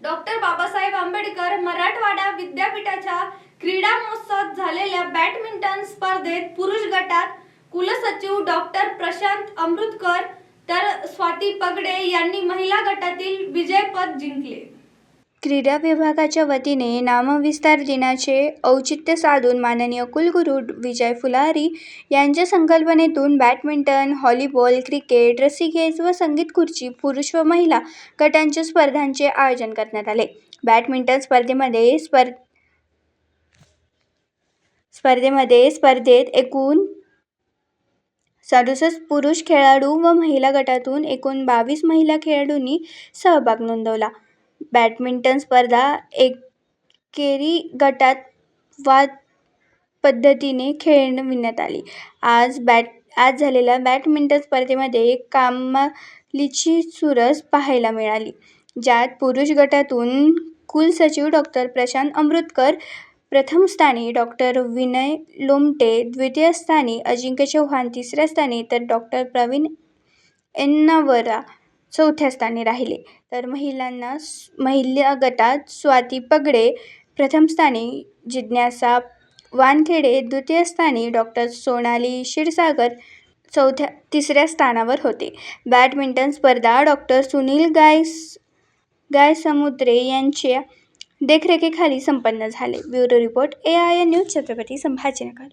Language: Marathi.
डॉक्टर बाबासाहेब आंबेडकर मराठवाडा विद्यापीठाच्या क्रीडा महोत्सवात झालेल्या बॅडमिंटन स्पर्धेत पुरुष गटात कुलसचिव डॉक्टर प्रशांत अमृतकर तर स्वाती पगडे यांनी महिला गटातील विजयपद जिंकले. क्रीडा विभागाच्या वतीने नामविस्तार दिनाचे औचित्य साधून माननीय कुलगुरू विजय फुलारी यांच्या संकल्पनेतून बॅडमिंटन हॉलीबॉल क्रिकेट रस्सीखेच व संगीत खुर्ची पुरुष व महिला गटांच्या स्पर्धांचे आयोजन करण्यात आले. बॅडमिंटन स्पर्धेमध्ये स्पर्ध स्पर्धेमध्ये स्पर्धेत एकूण सदुसष्ट पुरुष खेळाडू व महिला गटातून एकूण बावीस महिला खेळाडूंनी सहभाग नोंदवला. बॅडमिंटन स्पर्धा एकेरी गटात वाद पद्धतीने खेळविण्यात आली. आज बॅट आज झालेल्या बॅडमिंटन स्पर्धेमध्ये कामालीची चुरस पाहायला मिळाली. ज्यात पुरुष गटातून कुलसचिव डॉक्टर प्रशांत अमृतकर प्रथम स्थानी डॉक्टर विनय लोमटे द्वितीय स्थानी अजिंक्य चौहान तिसऱ्या स्थानी तर डॉक्टर प्रवीण एन्नावरा चौथ्या स्थानी राहिले. तर महिलांना महिला गटात स्वाती पगडे प्रथम स्थानी जिज्ञासा वानखेडे द्वितीय स्थानी डॉक्टर सोनाली क्षीरसागर चौथ्या तिसऱ्या स्थानावर होते. बॅडमिंटन स्पर्धा डॉक्टर सुनील गायस गायसमुद्रे यांच्या देखरेखीखाली संपन्न झाले. Bureau report A I N news Chhatrapati Sambhajinagar.